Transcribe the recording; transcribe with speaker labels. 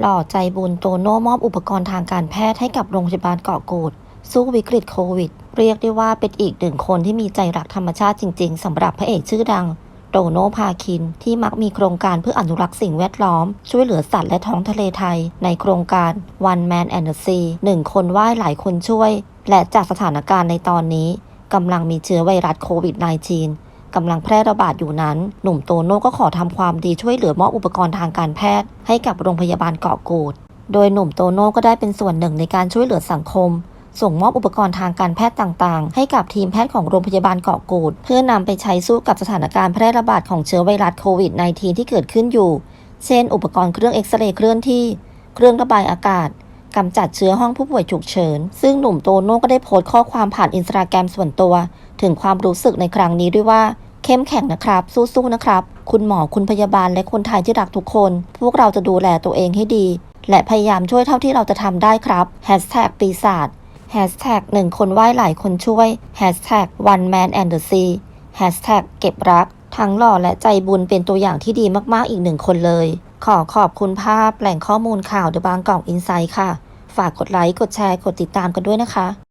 Speaker 1: หล่อใจบุญโตโน่มอบอุปกรณ์ทางการแพทย์ให้กับโรงพยาบาลเกาะกูด สู้วิกฤตโควิด เรียกได้ว่าเป็นอีกหนึ่งคนที่มีใจรักธรรมชาติจริง ๆสำหรับพระเอกชื่อดังโตโน่พาคิน ที่มักมีโครงการเพื่ออนุรักษ์สิ่งแวดล้อม ช่วยเหลือสัตว์และท้องทะเลไทย ในโครงการ One Man and the Sea หนึ่งคนว่ายหลายคนช่วย และจากสถานการณ์ในตอนนี้กำลังมีเชื้อไวรัสโควิด -19 กำลังแพร่ระบาดอยู่นั้น หนุ่มโตโน่ก็ขอทำความดีช่วยเหลือมอบอุปกรณ์ทางการแพทย์ ให้กับโรงพยาบาลเกาะกูด โดยหนุ่มโตโน่ก็ได้เป็นส่วนหนึ่งในการช่วยเหลือสังคม ส่งมอบอุปกรณ์ทางการแพทย์ต่างๆ ให้กับทีมแพทย์ของโรงพยาบาลเกาะกูด เพื่อนำไปใช้สู้กับสถานการณ์แพร่ระบาดของเชื้อไวรัสโควิด -19 ที่เกิดขึ้นอยู่ เช่น อุปกรณ์เครื่องเอ็กซเรย์เคลื่อนที่ เครื่องระบายอากาศกำจัดเชื้อห้องผู้ป่วยฉุกเฉิน ซึ่งหนุ่มโตโน่ก็ได้โพสต์ข้อความผ่านอินสตาแกรมส่วนตัว ถึงความรู้สึกในครั้งนี้ด้วยว่า เข้มแข็งนะครับ สู้ๆนะครับ คุณหมอคุณพยาบาลและคนไทยที่รักทุกคน พวกเราจะดูแลตัวเองให้ดี และพยายามช่วยเท่าที่เราจะทำได้ครับ Hashtag ปีศาจ Hashtag หนึ่งคนไหว้หลายคนช่วย Hashtag one man and the sea Hashtag เก็บรัก ทั้งหล่อและใจบุญเป็นตัวอย่างที่ดีมากๆอีกหนึ่งคนเลย ขอขอบคุณภาพแหล่งข้อมูลข่าว The Bangkok Insight ค่ะ ฝากกดไลค์ กดแชร์ กดติดตามกันด้วยนะคะ